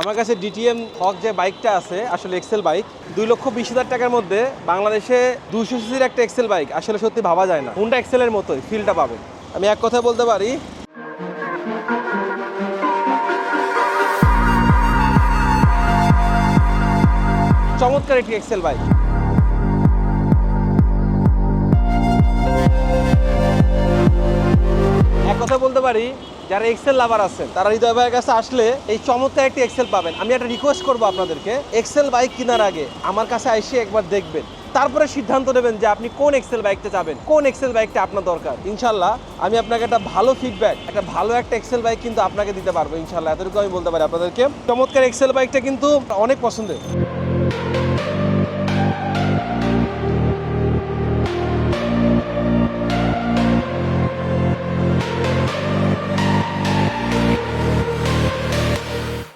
আমার কাছে ডিটিএম হক যে বাইকটা আছে, আসলে এক্সেল বাইক, দুই লক্ষ বিশ হাজার টাকার মধ্যে বাংলাদেশে দুশো সিসির একটা এক্সেল বাইক, আসলে সত্যি ভাবা যায় না। হুন্ডা এক্সেলের মতোই ফিলটা পাবেন আমি এক কথা বলতে পারি, চমৎকার একটি এক্সেল বাইক। পারি, যারা এক্সেল লাভার আছেন, তারা হৃদয় ভাইয়ের কাছে আসলে এই চমৎকার একটি এক্সেল পাবেন। আমি একটা রিকোয়েস্ট করব আপনাদেরকে। এক্সেল বাইক কেনার আগে আমার কাছে এসে একবার দেখবেন। তারপরে সিদ্ধান্ত নেবেন যে আপনি কোন এক্সেল বাইকটা যাবেন, কোন এক্সেল বাইকটা আপনার দরকার। ইনশাল্লাহ আমি আপনাকে একটা ভালো ফিডব্যাক একটা ভালো একটা এক্সেল বাইক কিন্তু আপনাকে দিতে পারব ইনশাল্লাহ এতটুকু আমি বলতে পারি আপনাদেরকে। চমৎকার এক্সেল বাইকটা কিন্তু অনেক পছন্দের।